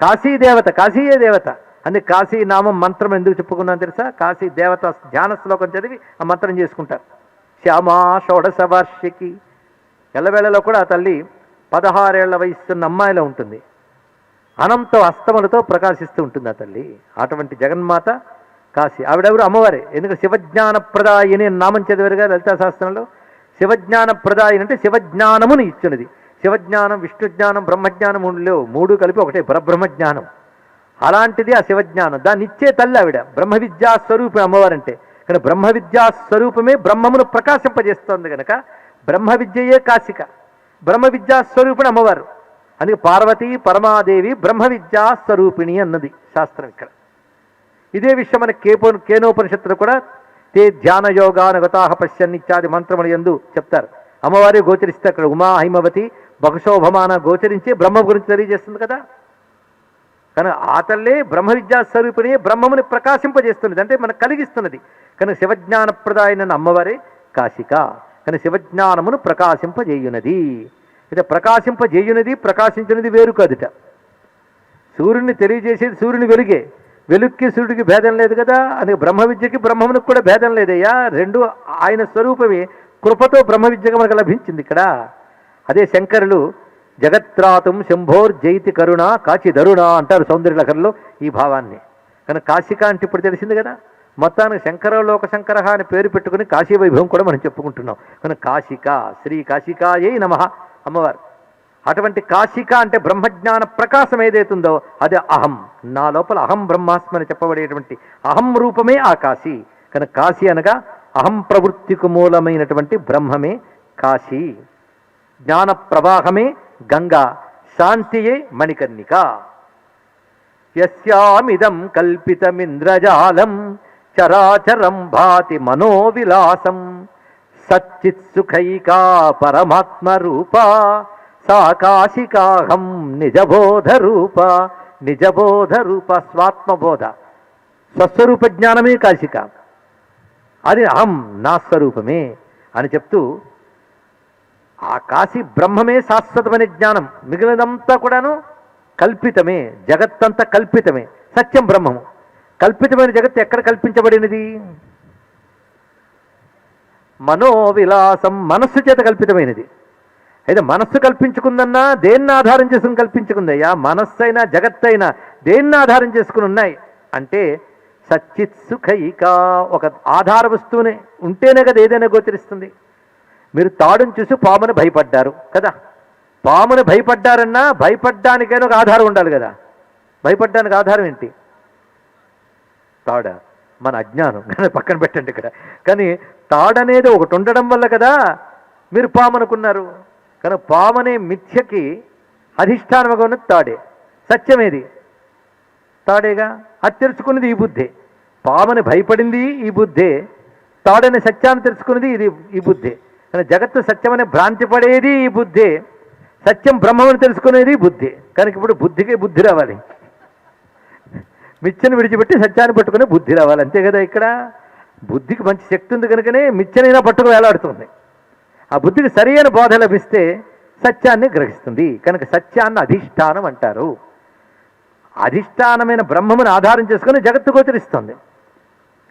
కాశీ దేవత కాశీయే దేవత అని కాశీ నామం మంత్రం ఎందుకు చెప్పుకున్నాను తెలుసా? కాశీ దేవత ధ్యాన శ్లోకం చదివి ఆ మంత్రం చేసుకుంటారు. శ్యామా షోడశ వార్షికి. ఎల్లవేళలో కూడా ఆ తల్లి పదహారేళ్ళ వయస్సున్న అమ్మాయిలో ఉంటుంది. అనంత అస్తములతో ప్రకాశిస్తూ ఉంటుంది ఆ తల్లి. అటువంటి జగన్మాత కాశీ. ఆవిడెవరు? అమ్మవారే. ఎందుకంటే శివజ్ఞాన ప్రదాయిని అని నామం చదివారుగా లలితా శాస్త్రంలో శివజ్ఞాన ప్రదాయిని అంటే శివజ్ఞానమును ఇచ్చినది శివజ్ఞానం విష్ణుజ్ఞానం బ్రహ్మజ్ఞానం లేవు. మూడు కలిపి ఒకటే పరబ్రహ్మజ్ఞానం. అలాంటిది ఆ శివజ్ఞానం. దాన్ని ఇచ్చే తల్లి ఆవిడ. బ్రహ్మ విద్యా స్వరూపం అమ్మవారంటే. కానీ బ్రహ్మ విద్యా స్వరూపమే బ్రహ్మమును ప్రకాశింపజేస్తోంది కనుక బ్రహ్మ విద్యయే కాశిక. బ్రహ్మ విద్యా స్వరూపిణి అమ్మవారు. అందుకే పార్వతీ పరమాదేవి బ్రహ్మ విద్యా స్వరూపిణి అన్నది శాస్త్రం ఇక్కడ. ఇదే విషయం మన కేపో కేనోపనిషత్తులు కూడా తే ధ్యాన యోగానుగతాహ పశ్యన్ ఇత్యాది మంత్రములు ఎందు చెప్తారు. అమ్మవారి గోచరిస్తే అక్కడ ఉమా హైమవతి బహుశోభమాన గోచరించి బ్రహ్మ గురించి తెలియజేస్తుంది కదా? కానీ ఆ తల్లే బ్రహ్మ విద్యా స్వరూపిణి బ్రహ్మముని ప్రకాశింపజేస్తున్నది అంటే మనకు కలిగిస్తున్నది. కానీ శివజ్ఞానప్రదాయన అమ్మవారే కాశిక. కానీ శివజ్ఞానమును ప్రకాశింపజేయునది. అయితే ప్రకాశింపజేయునది ప్రకాశించినది వేరు కదుట. సూర్యుని తెలియజేసేది సూర్యుని వెలుగే. వెలుక్కి సూర్యుడికి భేదం లేదు కదా? అది బ్రహ్మ విద్యకి బ్రహ్మమునికి కూడా భేదం లేదయ్యా. రెండు ఆయన స్వరూపమే. కృపతో బ్రహ్మ విద్యగా మనకు లభించింది ఇక్కడ. అదే శంకరులు జగత్రాతం శంభోర్ జైతి కరుణ కాచి దరుణ అంటారు సౌందర్య లహరిలో ఈ భావాన్ని. కానీ కాశిక అంటే ఇప్పుడు తెలిసింది కదా? మొత్తానికి శంకరలోక శంకర అని పేరు పెట్టుకుని కాశీ వైభవం కూడా మనం చెప్పుకుంటున్నాం. కానీ కాశిక శ్రీ కాశికాయే నమ అమ్మవారు. అటువంటి కాశిక అంటే బ్రహ్మజ్ఞాన ప్రకాశం ఏదైతుందో అదే అహం. నా లోపల అహం బ్రహ్మాస్మని చెప్పబడేటువంటి అహం రూపమే ఆ కాశీ. కనుక కాశీ అనగా అహం ప్రవృత్తికు మూలమైనటువంటి బ్రహ్మమే కాశీ. జ్ఞాన ప్రవాహమే గంగా శాంతియే మణికర్ణిక. యస్యామిదం కల్పితమింద్రజాలం చరాచరం భాతి మనోవిలాసం. సచ్చిత్సుఖైకా పరమాత్మ రూపా సా నిజబోధ రూప నిజబోధ రూప స్వాత్మబోధ. స్వస్వరూప జ్ఞానమే కాశిక. అది అహం నా స్వరూపమే అని చెప్తూ ఆ కాశీ బ్రహ్మమే శాశ్వతమైన జ్ఞానం. మిగిలినంతా కూడాను కల్పితమే జగత్తంతా కల్పితమే. సత్యం బ్రహ్మము. కల్పితమైన జగత్తు ఎక్కడ కల్పించబడినది? మనోవిలాసం మనస్సు చేత కల్పితమైనది. అయితే మనస్సు కల్పించుకుందన్నా దేన్ని ఆధారం చేసుకుని కల్పించుకుందయ్యా? మనస్సు అయినా జగత్తైనా దేన్ని ఆధారం చేసుకుని ఉన్నాయి? అంటే సచ్చిత్ సుఖైక ఒక ఆధార వస్తువునే ఉంటేనే కదా ఏదైనా గోచరిస్తుంది. మీరు తాడును చూసి పామును భయపడ్డారు కదా? పామును భయపడ్డారన్నా భయపడ్డానికైనా ఒక ఆధారం ఉండాలి కదా? భయపడ్డానికి ఆధారం ఏంటి? తాడ. మన అజ్ఞానం. కానీ పక్కన పెట్టండి ఇక్కడ. కానీ తాడనేది ఒకటి ఉండడం వల్ల కదా మీరు పాము అనుకున్నారు కానీ పాము అనే మిథ్యకి అధిష్టానముగా ఉన్నది తాడే. సత్యమేది తాడేగా? అది తెలుసుకున్నది ఈ బుద్ధే. పామని భయపడింది ఈ బుద్ధే. తాడని సత్యాన్ని తెలుసుకున్నది ఇది ఈ బుద్ధే. కానీ జగత్తు సత్యమని భ్రాంతి పడేది ఈ బుద్ధే. సత్యం బ్రహ్మమని తెలుసుకునేది బుద్ధి బుద్ధే. కనుక ఇప్పుడు బుద్ధికి బుద్ధి రావాలి. మిచ్చను విడిచిపెట్టి సత్యాన్ని పట్టుకునే బుద్ధి రావాలి. అంతే కదా ఇక్కడ? బుద్ధికి మంచి శక్తి ఉంది కనుకనే మిచ్చనైనా పట్టుకు వేలాడుతుంది. ఆ బుద్ధికి సరైన బోధ లభిస్తే సత్యాన్ని గ్రహిస్తుంది. కనుక సత్యాన్ని అధిష్టానం అంటారు. అధిష్టానమైన బ్రహ్మమును ఆధారం చేసుకుని జగత్తు గోచరిస్తుంది.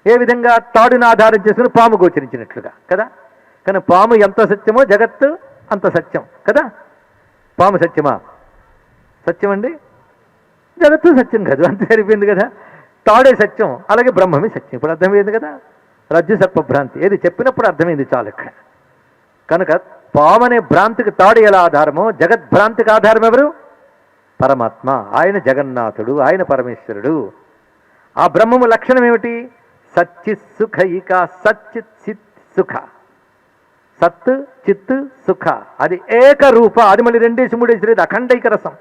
ఏ విధంగా తాడును ఆధారం చేసుకుని పాము గోచరించినట్లుగా కదా? కానీ పాము ఎంత సత్యమో జగత్తు అంత సత్యం కదా? పాము సత్యమా? సత్యం అండి జగత్తు సత్యం కాదు అంత సరిపోయింది కదా? తాడే సత్యం అలాగే బ్రహ్మమే సత్యం ఇప్పుడు అర్థమైంది కదా? రజ్జు సర్పభ్రాంతి ఏది చెప్పినప్పుడు అర్థమైంది చాలు ఇక్కడ. కనుక అనే భ్రాంతికి తాడు ఎలా ఆధారమో జగద్భ్రాంతికి ఆధారం ఎవరు? పరమాత్మ ఆయన జగన్నాథుడు ఆయన పరమేశ్వరుడు. ఆ బ్రహ్మము లక్షణం ఏమిటి? సచ్చిత్ సుఖ ఇక సచ్చిత్ సిత్ సుఖ. సత్ చిత్ సుఖ. అది ఏకరూప అది మళ్ళీ రెండేసి మూడేసి లేదు అఖండైక రసం.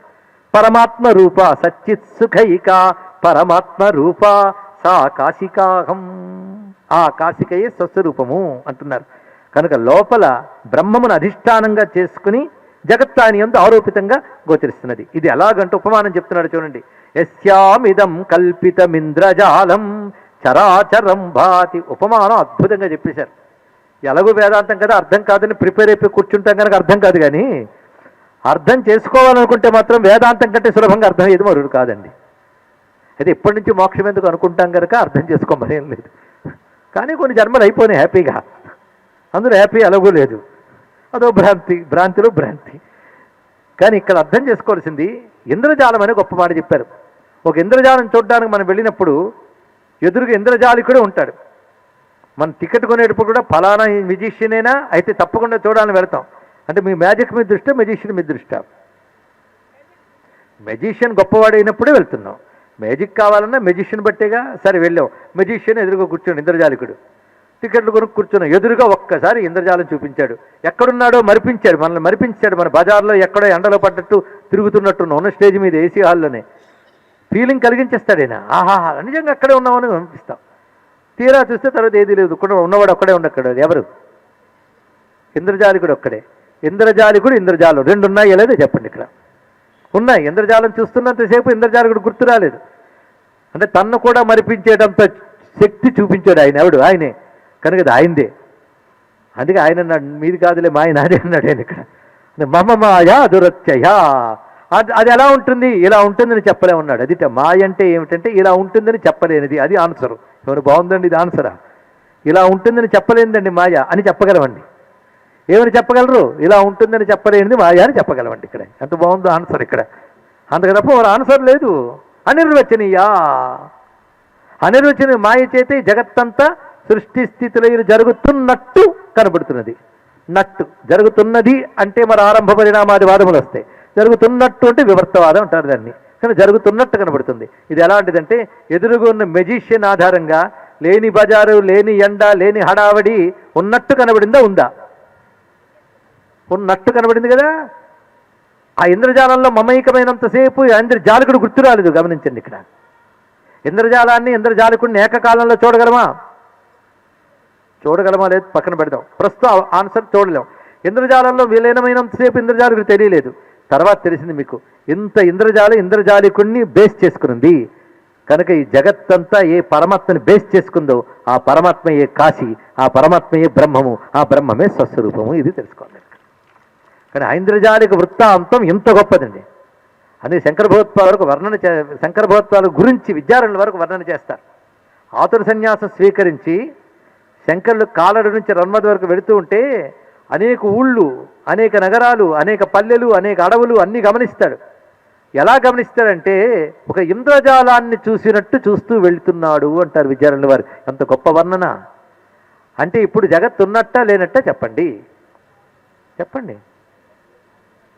పరమాత్మ రూప సచ్చిత్ సుఖైక పరమాత్మ రూప సా కాశికాహం ఆ కాశికయే స్వస్వరూపము అంటున్నారు. కనుక లోపల బ్రహ్మమును అధిష్టానంగా చేసుకుని జగత్తాని ఎందు ఆరోపితంగా గోచరిస్తున్నది. ఇది ఎలాగంటే ఉపమానం చెప్తున్నాడు చూడండి. యస్యామిదం కల్పితమింద్రజాలం చరాచరం భాతి. ఉపమానం అద్భుతంగా చెప్పేశారు. ఎలాగో వేదాంతం కదా అర్థం కాదని ప్రిపేర్ అయిపోయి కూర్చుంటాం కనుక అర్థం కాదు కానీ అర్థం చేసుకోవాలనుకుంటే మాత్రం వేదాంతం కంటే సులభంగా అర్థమయ్యేది మరుడు కాదండి. అయితే ఇప్పటి నుంచి మోక్షం ఎందుకు అనుకుంటాం కనుక అర్థం చేసుకోమని ఏం లేదు. కానీ కొన్ని జన్మలు అయిపోయినాయి హ్యాపీగా. అందులో హ్యాపీ అలాగూ లేదు. అదో భ్రాంతి భ్రాంతిలో భ్రాంతి. కానీ ఇక్కడ అర్థం చేసుకోవాల్సింది ఇంద్రజాలం అని గొప్ప మాట చెప్పారు. ఒక ఇంద్రజాలం చూడడానికి మనం వెళ్ళినప్పుడు ఎదురుగా ఇంద్రజాలికుడే ఉంటాడు. మనం టికెట్ కొనేటప్పుడు కూడా ఫలానా మ్యూజిషియనేనా? అయితే తప్పకుండా చూడాలని వెళ్తాం. అంటే మీ మ్యాజిక్ మీద దృష్టి మెజిషియన్ మీద దృష్ట. మెజిషియన్ గొప్పవాడు అయినప్పుడే వెళ్తున్నాం. మ్యాజిక్ కావాలన్నా మెజిషియన్ బట్టేగా సరే వెళ్ళాం. మెజిషియన్ ఎదురుగా కూర్చోండి ఇంద్రజాలికుడు. టికెట్లు కొనుక్కు కూర్చున్నాం ఎదురుగా ఒక్కసారి ఇంద్రజాలం చూపించాడు. ఎక్కడున్నాడో మరిపించాడు. మనల్ని మరిపించాడు. మన బజార్లో ఎక్కడో ఎండలో పడ్డట్టు తిరుగుతున్నట్టు ఉన్న స్టేజ్ మీద ఏసీ హాల్లోనే. ఫీలింగ్ కలిగించేస్తాడైనా? ఆహా నిజంగా అక్కడే ఉన్నామని అనిపిస్తాం. తీరా చూస్తే తర్వాత ఏది లేదు. కూడా ఉన్నవాడు ఒక్కడే ఉండక్కడ ఎవరు? ఇంద్రజాలికుడు ఒక్కడే. ఇంద్రజాలికుడు ఇంద్రజాలం. రెండు ఉన్నాయో లేదో చెప్పండి ఇక్కడ. ఉన్నాయి. ఇంద్రజాలం చూస్తున్నంతసేపు ఇంద్రజాలికుడు గుర్తు రాలేదు. అంటే తన్ను కూడా మరిపించేటంత శక్తి చూపించాడు ఆయన. ఎవడు? ఆయనే. కనుక అది ఆయనదే. అందుకే ఆయన అన్నాడు మీది కాదులే మా ఆయన అదే అన్నాడు ఆయన ఇక్కడ. మమ మాయా దురత్యయా. అది అది ఎలా ఉంటుంది? ఇలా ఉంటుందని చెప్పలేమన్నాడు. అది మాయ అంటే ఏమిటంటే ఇలా ఉంటుందని చెప్పలేనిది. అది ఆన్సర్. ఏమైనా బాగుందండి ఇది ఆన్సరా? ఇలా ఉంటుందని చెప్పలేనిదండి మాయ అని చెప్పగలమండి. ఏమని చెప్పగలరు? ఇలా ఉంటుందని చెప్పలేనిది మాయ అని చెప్పగలవండి ఇక్కడ. ఎంత బాగుందో ఆన్సర్ ఇక్కడ. అందుకు తప్ప వాళ్ళ ఆన్సర్ లేదు. అనిర్వచనీయా? అనిర్వచనీయ మాయ చేతే జగత్తంతా సృష్టి స్థితిలో జరుగుతున్నట్టు కనబడుతున్నది. నట్టు. జరుగుతున్నది అంటే మరి ఆరంభ పరిణామాది వాదములు వస్తాయి. జరుగుతున్నట్టు అంటే వివర్తవాదం అంటారు దాన్ని. కానీ జరుగుతున్నట్టు కనబడుతుంది. ఇది ఎలాంటిదంటే ఎదురుగా ఉన్న మెజిషియన్ ఆధారంగా లేని బజారు లేని ఎండ లేని హడావడి ఉన్నట్టు కనబడిందా ఉందా? ఉన్నట్టు కనబడింది కదా? ఆ ఇంద్రజాలంలో మమైకమైనంతసేపు ఇంద్రజాలకుడు గుర్తు రాలేదు. గమనించండి ఇక్కడ. ఇంద్రజాలాన్ని ఇంద్రజాలకుడిని ఏకకాలంలో చూడగలమా? చూడగలమా లేదు పక్కన పెడదాం. ప్రస్తుతం ఆన్సర్ చూడలేం. ఇంద్రజాలంలో విలీనమైనంతసేపు ఇంద్రజాలకుడు తెలియలేదు. తర్వాత తెలిసింది మీకు ఇంత ఇంద్రజాలం ఇంద్రజాలికుడిని బేస్ చేసుకున్నది కనుక ఈ జగత్తంతా ఏ పరమాత్మని బేస్ చేసుకుందో ఆ పరమాత్మయే కాశీ ఆ పరమాత్మయే బ్రహ్మము ఆ బ్రహ్మమే స్వస్వరూపము ఇది తెలుసుకోండి కానీ ఐంద్రజాలిక వృత్తాంతం ఎంత గొప్పదండి. అని శంకర భగవత్వాల వరకు వర్ణన చే శంకర భగవత్వాల గురించి విద్యారణుల వరకు వర్ణన చేస్తారు. ఆతుర సన్యాసం స్వీకరించి శంకరులు కాలడు నుంచి రన్మద వరకు వెళుతూ ఉంటే అనేక ఊళ్ళు అనేక నగరాలు అనేక పల్లెలు అనేక అడవులు అన్నీ గమనిస్తాడు. ఎలా గమనిస్తాడంటే ఒక ఇంద్రజాలాన్ని చూసినట్టు చూస్తూ వెళ్తున్నాడు అంటారు విద్యారణుల వారు. అంత గొప్ప వర్ణన. అంటే ఇప్పుడు జగత్తు ఉన్నట్ట లేనట్ట చెప్పండి. చెప్పండి.